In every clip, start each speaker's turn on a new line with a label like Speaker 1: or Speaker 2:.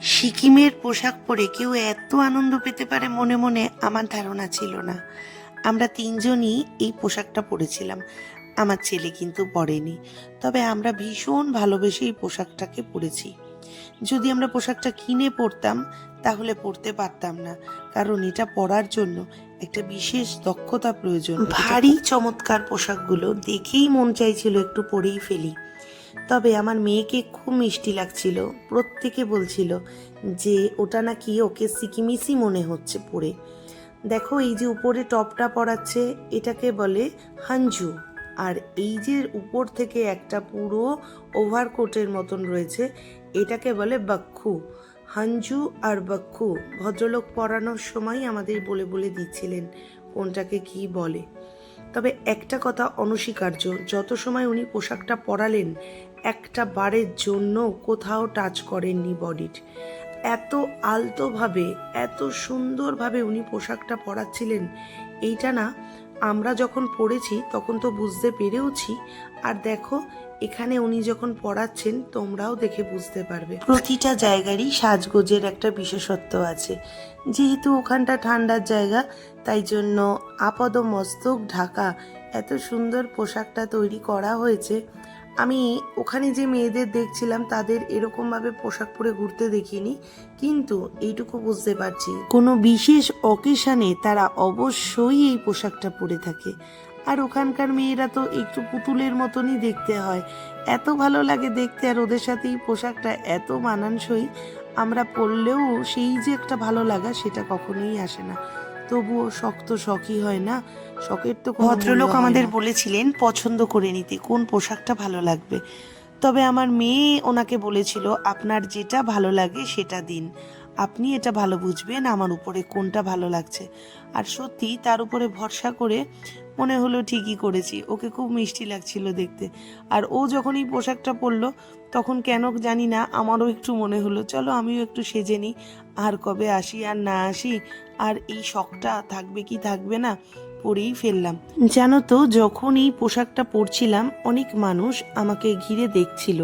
Speaker 1: সিকিমের পোশাক পরে কেউ এত আনন্দ পেতে পারে মনে মনে আমার ধারণা ছিল না। আমরা তিনজনই এই পোশাকটা পরেছিলাম। আমার ছেলে কিন্তু পরেনি। তবে আমরা ভীষণ ভালোবেসে এই পোশাকটাকে পরেছি। যদি আমরা পোশাকটা কিনে পরতাম তাহলে পরতে পারতাম না। কারণ এটা পরার জন্য একটা বিশেষ দক্ষতা প্রয়োজন। ভারী চমৎকার পোশাকগুলো দেখেই মন চাইছিল একটু পরেই ফেলি। তবে আমার মেয়েকে খুব মিষ্টি লাগছিল, প্রত্যেকে বলছিল যে ওটা নাকি ওকে সিকিমিসি মনে হচ্ছে পরে। দেখো এই যে উপরে টপটা পরাচ্ছে, এটাকে বলে হাঞ্জু। আর এই যে উপর থেকে একটা পুরো ওভারকোটের মতন রয়েছে, এটাকে বলে বাক্ষু হাঞ্জু আর বাক্ষু ভদ্রলোক পরানোর সময় আমাদের বলে বলে দিচ্ছিলেন, কোনটাকে কি বলে। তবে একটা কথা অনস্বীকার্য, যত সময় উনি পোশাকটা পরালেন, একটা বারের জন্য কোথাও টাচ করেননি বডির। এত আলতোভাবে, এত সুন্দরভাবে উনি পোশাকটা পরাচ্ছিলেন, এইটা না আমরা যখন পড়েছি, তখন তো বুঝতে পেরেওছি। আর দেখো, এখানে উনি যখন পড়াচ্ছেন, তোমরাও দেখে বুঝতে পারবে। প্রতিটা জায়গারই সাজগোজের একটা বিশেষত্ব আছে। যেহেতু ওখানটা ঠান্ডার জায়গা, তাই জন্য আপদ মস্তক ঢাকা এত সুন্দর পোশাকটা তৈরি করা হয়েছে। আমি ওখানে যে মেয়েদের দেখছিলাম, তাদের এরকমভাবে পোশাক পরে ঘুরতে দেখিনি, কিন্তু এইটুকু বুঝতে পারছি। কোনো বিশেষ অকেশানে তারা অবশ্যই এই পোশাকটা পরে থাকে। আর ওখানকার মেয়েরা তো একটু পুতুলের মতনই দেখতে হয়। এত ভালো লাগে দেখতে আর ওদের সাথে এই পোশাকটা এত মানানসই, আমরা পরলেও সেই যে একটা ভালো লাগা সেটা কখনোই আসে না। তবুও শক্ত শখই হয় না। শখের তো ভদ্রলোক আমাদের বলেছিলেন পছন্দ করে নিতে কোন পোশাকটা ভালো লাগবে। তবে আমার মেয়ে ওনাকে বলেছিল আপনার যেটা ভালো লাগে সেটা দিন। আপনি এটা ভালো বুঝবেন আমার উপরে কোনটা ভালো লাগছে। আর সত্যি তার উপরে ভরসা করে মনে হলো ঠিকই করেছি। ওকে খুব মিষ্টি লাগছিল দেখতে। আর ও যখন এই পোশাকটা পরলো, তখন কেন জানি না আমারও একটু মনে হলো, চলো আমিও একটু সেজে নিই। আর কবে আসি আর না আসি? আর এই শখটা থাকবে কি থাকবে না? পরেই ফেললাম। জানো তো, যখন এই পোশাকটা পরছিলাম, অনেক মানুষ আমাকে ঘিরে দেখছিল।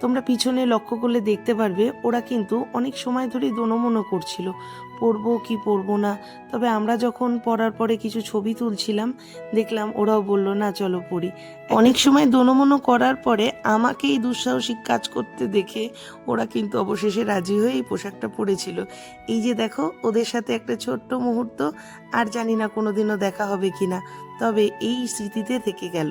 Speaker 1: তোমরা পিছনে লক্ষ্য করলে দেখতে পারবে, ওরা কিন্তু অনেক সময় ধরে দোনমনো করছিল। পরবো কি পরবো না। তবে আমরা যখন পরার পরে কিছু ছবি তুলছিলাম, দেখলাম ওরাও বলল, না, চলো পড়ি। অনেক সময় দোনমনো করার পরে আমাকে এই দুঃসাহসিক কাজ করতে দেখে ওরা কিন্তু অবশেষে রাজি হয়ে এই পোশাকটা পরেছিল। এই যে দেখো, ওদের সাথে একটা ছোট্ট মুহূর্ত, আর জানি না কোনোদিনও দেখা হবে কিনা তবে এই স্মৃতিতে থেকে গেল।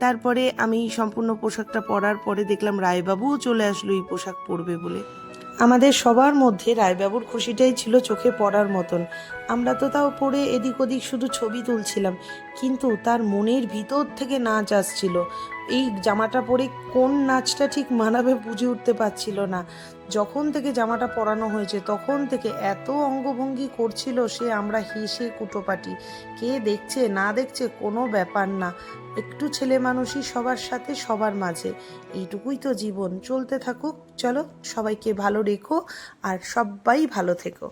Speaker 1: তারপরে আমি সম্পূর্ণ পোশাকটা পরার পরে দেখলাম রায়বাবুও চলে আসলো এই পোশাক পরবে বলে। আমাদের সবার মধ্যে রায়বাবুর খুশিটাই ছিল চোখে পড়ার মতন। আমরা তো তাও পরে এদিক ওদিক শুধু ছবি তুলছিলাম, কিন্তু তার মনের ভিতর থেকে নাচ আসছিল। এই জামাটা পরে কোন নাচটা ঠিক মানাবে বুঝে উঠতে পারছিল না। যখন থেকে জামাটা পরানো হয়েছে, তখন থেকে এত অঙ্গভঙ্গি করছিল সে আমরা হেসে কুটোপাটি। কে দেখছে, না দেখছে কোনো ব্যাপার না। একটু ছেলে মানুষই সবার সাথে সবার মাঝে। এইটুকুই তো জীবন। চলতে থাকুক, চলো সবাইকে ভালো রেখো আর সবাই ভালো থেকো।